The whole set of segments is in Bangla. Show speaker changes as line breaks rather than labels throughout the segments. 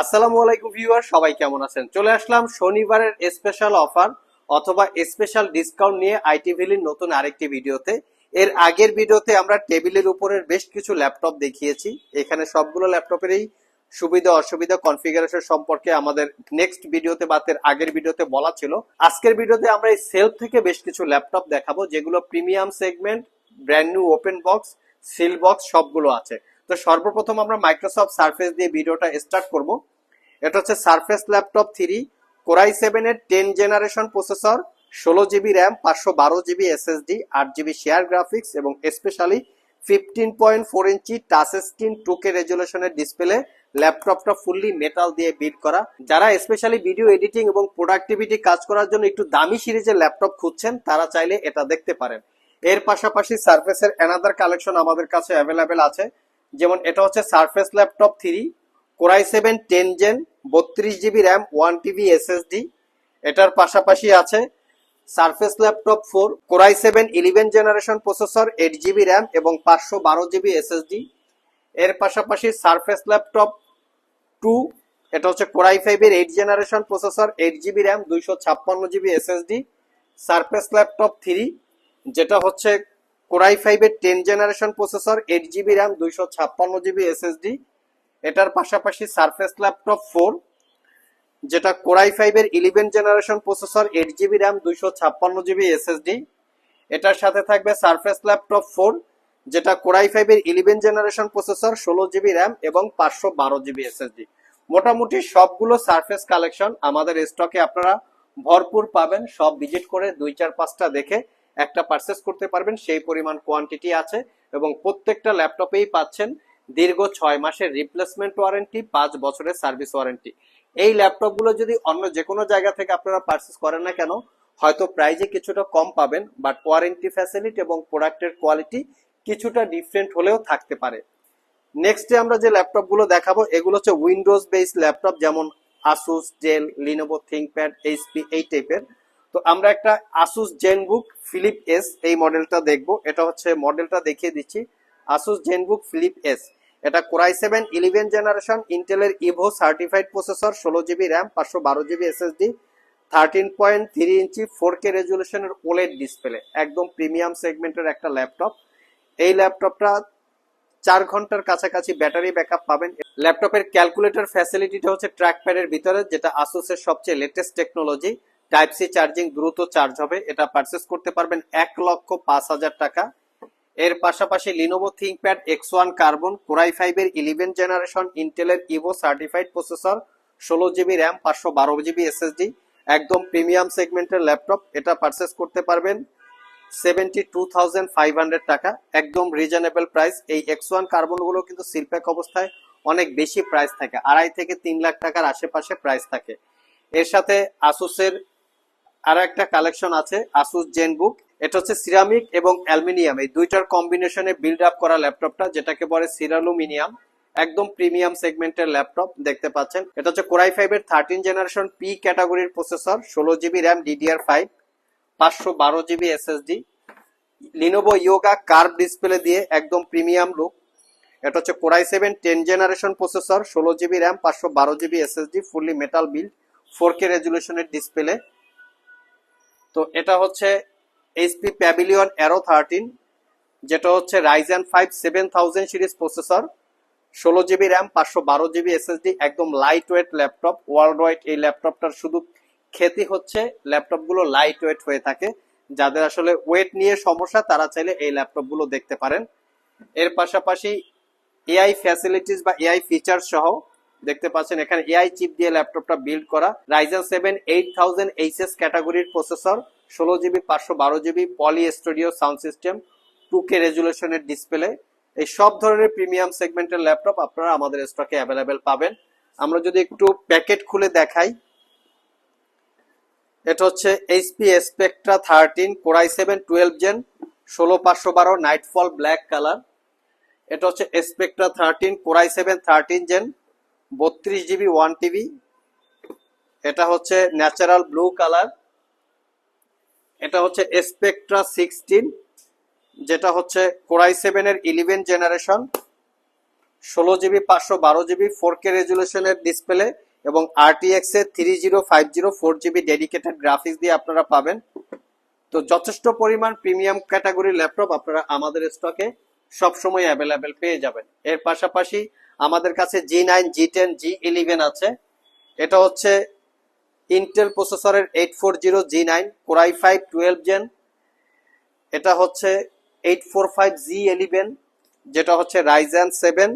আসসালামু আলাইকুম ভিউয়ার, সবাই কেমন আছেন? চলে আসলাম শনিবারের স্পেশাল অফার অথবা স্পেশাল ডিসকাউন্ট নিয়ে আইটি ভ্যালির নতুন আরেকটি ভিডিওতে। এর আগের ভিডিওতে আমরা টেবিলের উপরের বেশ কিছু ল্যাপটপ দেখিয়েছি। এখানে সবগুলো ল্যাপটপেরই সুবিধা, অসুবিধা কনফিগারেশন সম্পর্কে আমাদের নেক্সট ভিডিওতে বা আগের ভিডিওতে বলা ছিল। আজকের ভিডিওতে আমরা এই সেলফ থেকে বেশ কিছু ল্যাপটপ দেখাবো, যেগুলো premium segment brand new open box seal box সবগুলো আছে। তো সর্বপ্রথম আমরা মাইক্রোসফট সার্ফেস দিয়ে ভিডিওটা স্টার্ট করব। এটা হচ্ছে Surface laptop three Core i seven এর টেন জেনারেশন প্রসেসর ষোলো জিবি র্যাম পাঁচশো বারো জিবি এসএসডি আট জিবি শেয়ার গ্রাফিক্স এবং specially fifteen point four inch touch screen two K রেজুলেশনের display ল্যাপটপটা ফুললি মেটাল দিয়ে বিট করা। যারা স্পেশালি ভিডিও এডিটিং এবং প্রোডাক্টিভিটি কাজ করার জন্য একটু দামি সিরিজের ল্যাপটপ খুঁজছেন, তারা চাইলে এটা দেখতে পারেন। এর পাশাপাশি সার্ফেসের অ্যানাদার কালেকশন আমাদের কাছে অ্যাভেলেবেল আছে। যেমন এটা হচ্ছে Surface laptop three Core i seven ten gen বত্রিশ GB RAM one TB SSD এটার পাশাপাশি আছে Surface laptop four Core i seven eleven generation processor eight GB RAM এবং পাঁচশো বারো জিবি এসএসডি এর পাশাপাশি সারফেস ল্যাপটপ টু এটা হচ্ছে কোরাই ফাইভের eight generation processor eight GB RAM দুইশো ছাপ্পান্ন GB SSD Surface laptop three যেটা হচ্ছে কোরাই ফাইভের ten generation processor eight GB RAM দুইশো ছাপ্পান্ন জিবি এসএসডি এটার পাশাপাশি সারফেস ল্যাপটপ ফোর যেটা কোরাই ফাইভের eleven generation processor eight GB RAM দুইশো ছাপ্পান্ন জিবি এসএসডি এটার সাথে থাকবে সারফেস ল্যাপটপ ফোর যেটা কোরাই ফাইভের ইলেভেন জেনারেশন প্রসেসর ষোলো জিবি র্যাম এবং পাঁচশো বারো জিবি এসএসডি মোটামুটি সবগুলো সারফেস কালেকশন আমাদের স্টকে আপনারা ভরপুর পাবেন। সব ভিজিট করে দুই চার পাঁচটা দেখে একটা পারচেস করতে পারবেন, সেই পরিমাণ কোয়ান্টিটি আছে এবং প্রত্যেকটা ল্যাপটপেই পাচ্ছেন দীর্ঘ ছয় মাসের রিপ্লেসমেন্ট ওয়ারেন্টি পাঁচ বছরের সার্ভিস ওয়ারেন্টি এই ল্যাপটপগুলো যদি অন্য যে কোনো জায়গা থেকে আপনারা পারচেস করেন না কেন, হয়তো প্রাইজে কিছুটা কম পাবেন বাট ওয়ারেন্টি ফ্যাসিলিটি এবং প্রোডাক্টের কোয়ালিটি কিছুটা ডিফারেন্ট হলেও থাকতে পারে। নেক্সটে আমরা যে ল্যাপটপগুলো দেখাবো, এগুলো হচ্ছে উইন্ডোজ বেস ল্যাপটপ যেমন Asus Dell Lenovo ThinkPad HP এই টাইপের তো আমরা একটা আসুস জেনবুক ফিলিপ এস এই মডেলটা দেখব। এটা হচ্ছে মডেলটা দেখিয়ে দিচ্ছি। আসুস জেনবুক ফিলিপ এস এটা Core i seven eleven generation ইন্টেলের ইভো সার্টিফাইড প্রসেসর ষোলো জিবি র্যাম পাঁচশো বারো GB SSD thirteen point three ইঞ্চি ফোর কে রেজুলেশনের ওলেড ডিসপ্লে একদম প্রিমিয়াম সেগমেন্টের একটা ল্যাপটপ এই ল্যাপটপটা চার ঘণ্টার কাছাকাছি ব্যাটারি ব্যাকআপ পাবেন। ল্যাপটপের ক্যালকুলেটর ফ্যাসিলিটিটা হচ্ছে ট্র্যাক প্যাডের ভিতরে, যেটা আসুসের সবচেয়ে latest technology type C charging দ্রুত চার্জ হবে, এটা পারচেস করতে পারবেন এক লক্ষ পাঁচ হাজার টাকা। এর পাশাপাশি Lenovo ThinkPad X one carbon Core i ফাইভের ইলেভেন জেনারেশন ইন্টেলের ইভো সার্টিফাইড প্রসেসর ষোলো জিবি র্যাম পাঁচশো বারো জিবি এসএসডি একদম প্রিমিয়াম সেগমেন্টের ল্যাপটপ এটা পারচেস করতে পারবেন seventy two thousand five hundred টাকা। একদম রিজনেবল প্রাইস এই এক্স ওয়ান কার্বনগুলো কিন্তু সিলপ্যাক অবস্থায় অনেক বেশি প্রাইস থাকে। আড়াই থেকে তিন লাখ টাকার আশেপাশে প্রাইস থাকে। এর সাথে আসুসের আরও একটা কালেকশন আছে আসুস জেনবুক এটা হচ্ছে সিরামিক এবং অ্যালুমিনিয়াম এই দুইটার কম্বিনেশনে বিল্ড আপ করা ল্যাপটপটা যেটাকে বলে সিরালুমিনিয়াম একদম প্রিমিয়াম সেগমেন্টের ল্যাপটপ দেখতে পাচ্ছেন। এটা হচ্ছে কোরাই ফাইভের থার্টিন জেনারেশন পি ক্যাটাগরির প্রসেসর ষোলো জিবি র্যাম ডিডিআর ফাইভ পাঁচশো বারো GB SSD Lenovo Yoga curve display দিয়ে একদম প্রিমিয়াম লুক এটা হচ্ছে Core i seven ten generation processor ষোলো জিবি র্যাম পাঁচশো বারো GB SSD fully metal build four K রেজুলেশনের display তো এটা হচ্ছে এইচপি প্যাভিলিয়ন অ্যারো থার্টিন যেটা হচ্ছে Ryzen five seven thousand series processor ষোলো জিবি র্যাম পাঁচশো বারো জিবি এসএসডি একদম light weight laptop world wide এই ল্যাপটপটার শুধু খ্যাতি হচ্ছে ল্যাপটপগুলো লাইট ওয়েট হয়ে থাকে। যাদের আসলে ওয়েট নিয়ে সমস্যা, তারা চাইলে এই ল্যাপটপগুলো দেখতে পারেন। এর পাশাপাশি এআই ফ্যাসিলিটিস বা এআই ফিচার সহ দেখতে পাচ্ছেন, এখানে এআই চিপ দিয়ে ল্যাপটপটা বিল্ড করা। Ryzen seven eight thousand HS ক্যাটাগরির প্রসেসর ষোলো জিবি পাঁচশো বারো GB Poly Studio sound system two K রেজুলেশনের display এই সব ধরনের প্রিমিয়াম সেগমেন্টের ল্যাপটপ আপনারা আমাদের স্টকে অ্যাভেলেবেল পাবেন। আমরা যদি একটু প্যাকেট খুলে দেখাই। এটা হচ্ছে HP Spectre thirteen Core i seven twelve gen ষোলো, পাঁচশো বারো নাইটফল ব্ল্যাক কালার এটা হচ্ছে Spectre thirteen Core i seven thirteen gen বত্রিশ জিবি ওয়ান টিবি। এটা হচ্ছে ন্যাচারাল ব্লু কালার। এটা হচ্ছে স্পেকট্রা সিক্সটিন, যেটা হচ্ছে কোরাই সেভেনের ইলেভেন জেনারেশন। ষোলো জিবি, পাঁচশো বারো জিবি, ফোর কে রেজুলেশনের ডিসপ্লে এবং আরটিএক্স এর three zero, five zero, four GB dedicated graphics দিয়ে আপনারা পাবেন। তো যথেষ্ট পরিমাণ প্রিমিয়াম ক্যাটাগরির ল্যাপটপ আপনারা আমাদের স্টকে সবসময় অ্যাভেলেবেল পেয়ে যাবেন। এর পাশাপাশি আমাদের কাছে G nine G ten G eleven আছে। এটা হচ্ছে ইন্টেল প্রসেসরের eight four zero G nine Core i five twelve gen এটা হচ্ছে eight four five G eleven যেটা হচ্ছে Ryzen seven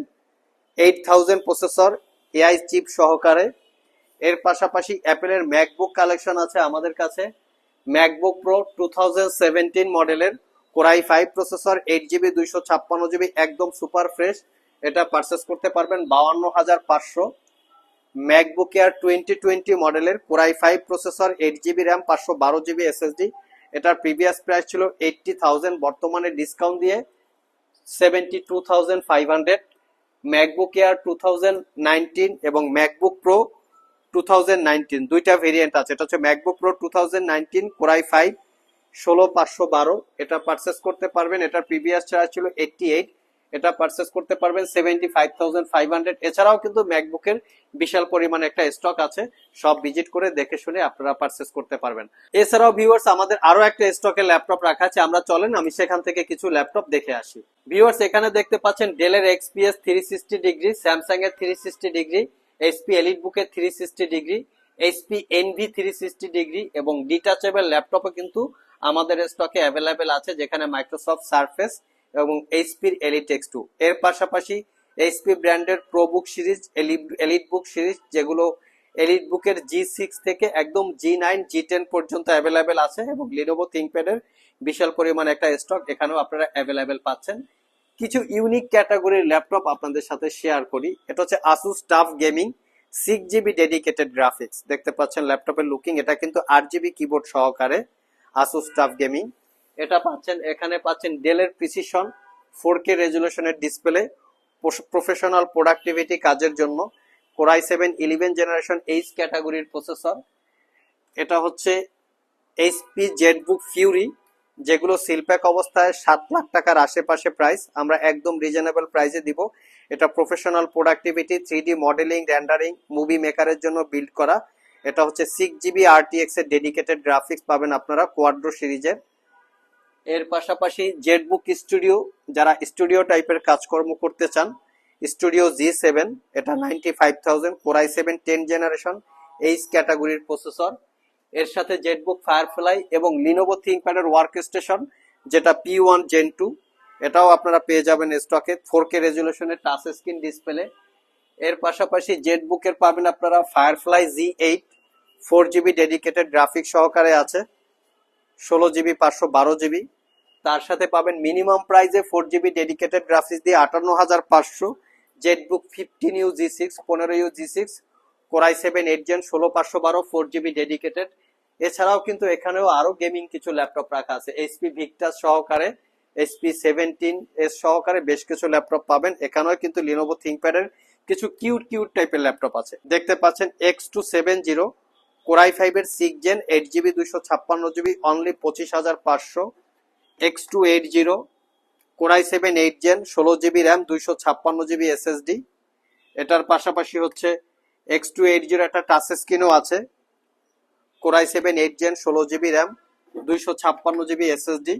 eight thousand processor AI chip সহকারে। এর পাশাপাশি অ্যাপেলের ম্যাকবুক কালেকশন আছে আমাদের কাছে। MacBook Pro two thousand seventeen মডেলের Core i five processor eight GB দুইশো ছাপ্পান্ন জিবি একদম সুপার ফ্রেশ এটা পারচেস করতে পারবেন বাউান্ন হাজার পাঁচশো ম্যাকবুক এয়ার টোয়েন্টি টোয়েন্টি মডেলের Core i five processor eight GB RAM পাঁচশো বারো জিবি এসএসডি এটার প্রিভিয়াস প্রাইস ছিল এইটটি থাউজেন্ড বর্তমানে ডিসকাউন্ট দিয়ে seventy two thousand five hundred MacBook Air two thousand nineteen এবং MacBook Pro two thousand nineteen দুইটা ভেরিয়েন্ট আছে। এটা হচ্ছে MacBook Pro two thousand nineteen Core i five ষোলো পাঁচশো বারো। এটা পারচেস করতে পারবেন। এটার প্রিভিয়াস চার্জ ছিল এইটটি এইট এটা পারচেস করতে পারবেন seventy five thousand five hundred এছাড়াও কিন্তু ম্যাকবুকের বিশাল পরিমাণে একটা স্টক আছে, সব ভিজিট করে দেখে শুনে আপনারা পারচেস করতে পারবেন। এছাড়াও ভিউয়ার্স আমাদের আরও একটা স্টকে ল্যাপটপ রাখা আছে, আমরা চলেন, আমি সেখান থেকে কিছু ল্যাপটপ দেখে আসি। ভিউয়ার্স এখানে দেখতে পাচ্ছেন ডেলের XPS three sixty degree Samsung এর three sixty degree HP Elite বুকের three sixty degree HP Envy three sixty degree এবং ডিটাচেবল ল্যাপটপও কিন্তু আমাদের স্টকে অ্যাভেলেবেল আছে, যেখানে মাইক্রোসফট সারফেস এবং এইচপির এলিট এক্স টু এর পাশাপাশি এইচপি ব্র্যান্ডের প্রোবুক সিরিজ এলিট বুক সিরিজ, যেগুলো এলিট বুকের জি সিক্স থেকে একদম জি নাইন জি টেন পর্যন্ত অ্যাভেলেবেল আছে এবং লিনোভো থিঙ্কপ্যাডের বিশাল পরিমাণ একটা স্টক এখানেও আপনারা অ্যাভেলেবেল পাচ্ছেন। কিছু ইউনিক ক্যাটাগরির ল্যাপটপ আপনাদের সাথে শেয়ার করি। এটা হচ্ছে Asus TUF gaming six GB dedicated graphics দেখতে পাচ্ছেন ল্যাপটপের লুকিং এটা কিন্তু আট জিবি কিবোর্ড সহকারে আসুস টাফ গেমিং এটা পাচ্ছেন, এখানে পাচ্ছেন ডেলের প্রিসিশন ফোর কে রেজুলেশনের ডিসপ্লে প্রফেশনাল প্রোডাক্টিভিটি কাজের জন্য Core i seven eleven generation H ক্যাটাগরির প্রসেসর এটা হচ্ছে এইচপি জেটবুক ফিউরি যেগুলো সিলপ্যাক অবস্থায় সাত লাখ টাকার আশেপাশে প্রাইস আমরা একদম রিজনেবল প্রাইসে দিব। এটা professional productivity three modeling rendering movie মেকারের জন্য বিল্ড করা। এটা হচ্ছে সিক্স জিবি আরটিএক্স এর ডেডিকেটেড গ্রাফিক্স পাবেন আপনারা কোয়াড্রো সিরিজের এর পাশাপাশি জেটবুক স্টুডিও যারা স্টুডিও টাইপের কাজকর্ম করতে চান স্টুডিও জি সেভেন এটা ninety five thousand Core i seven ten generation H ক্যাটাগরির প্রসেসর এর সাথে জেটবুক ফায়ারফ্লাই এবং লিনোভো থিঙ্কপ্যাডের ওয়ার্ক স্টেশন যেটা পি ওয়ান জেন টু এটাও আপনারা পেয়ে যাবেন স্টকে ফোর কে রেজুলেশনের টাচ স্ক্রিন ডিসপ্লে এর পাশাপাশি জেটবুকের পাবেন আপনারা Firefly G eight four GB dedicated graphic সহকারে আছে। ষোলো জিবি, পাঁচশো বারো জিবি। তার সাথে পাবেন মিনিমাম প্রাইসে ফোর জিবি ডেডিকেটেড গ্রাফিক্স দিয়ে আটান্ন হাজার পাঁচশো। ZBook fifteen U G six পনেরো U G six Core i seven eight gen ষোলো, পাঁচশো বারো ফোর জিবি ডেডিকেটেড এছাড়াও কিন্তু এখানেও আরও গেমিং কিছু ল্যাপটপ রাখা আছে। এইচপি ভিক্টাস সহকারে এইচপি সেভেন্টিন এস সহকারে বেশ কিছু ল্যাপটপ পাবেন। এখানেও কিন্তু লিনোভো থিঙ্কপ্যাডের কিছু কিউট কিউট টাইপের ল্যাপটপ আছে। দেখতে পাচ্ছেন X two seven zero Core i ফাইভের সিক্স জেন এইট জিবি দুশো ছাপ্পান্ন জিবি অনলি পঁচিশ হাজার পাঁচশো X two eight zero Core i seven eight gen ষোলো জিবি র্যাম দুইশো ছাপ্পান্ন জিবি এসএসডি এটার পাশাপাশি হচ্ছে এক্স টু এইট জিরো একটা টাচ স্ক্রিনও আছে। Core i seven eight gen ষোলো জিবি র্যাম দুইশো ছাপ্পান্ন জিবি এসএসডি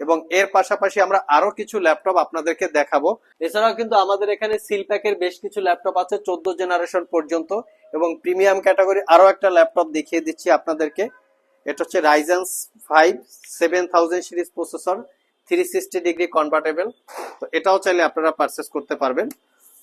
এবং এর পাশাপাশি আমরা আরও কিছু ল্যাপটপ আপনাদেরকে দেখাবো। এছাড়াও কিন্তু আমাদের এখানে সিলপ্যাকের বেশ কিছু ল্যাপটপ আছে, চোদ্দ জেনারেশন পর্যন্ত, এবং প্রিমিয়াম ক্যাটাগরি আরও একটা ল্যাপটপ দেখিয়ে দিচ্ছি আপনাদেরকে। এটা হচ্ছে Ryzens five seven thousand series processor three sixty degree convertible তো এটাও চাইলে আপনারা পারচেস করতে পারবেন।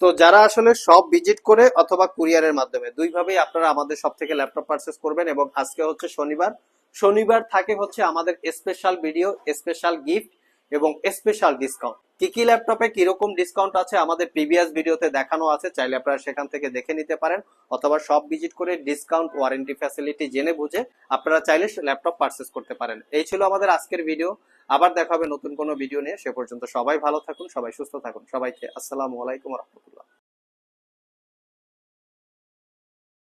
তো যারা আসলে সব ভিজিট করে অথবা কুরিয়ারের মাধ্যমে, দুইভাবেই আপনারা আমাদের সব থেকে ল্যাপটপ পারচেস করবেন এবং আজকে হচ্ছে শনিবার শনিবার থাকে হচ্ছে আমাদের স্পেশাল ভিডিও স্পেশাল গিফট এবং স্পেশাল ডিসকাউন্ট কি কি ল্যাপটপে কীরকম ডিসকাউন্ট আছে আমাদের প্রিভিয়াস ভিডিওতে দেখানো আছে, চাইলে আপনারা সেখান থেকে দেখে নিতে পারেন, অথবা সব ভিজিট করে ডিসকাউন্ট ওয়ারেন্টি ফ্যাসিলিটি জেনে বুঝে আপনারা চাইলে ল্যাপটপ পারচেস করতে পারেন। এই ছিল আমাদের আজকের ভিডিও আবার দেখা হবে নতুন কোনো ভিডিও নিয়ে। সে পর্যন্ত সবাই ভালো থাকুন, সবাই সুস্থ থাকুন। সবাইকে আসসালামু আলাইকুম রহমতুল্লাহ।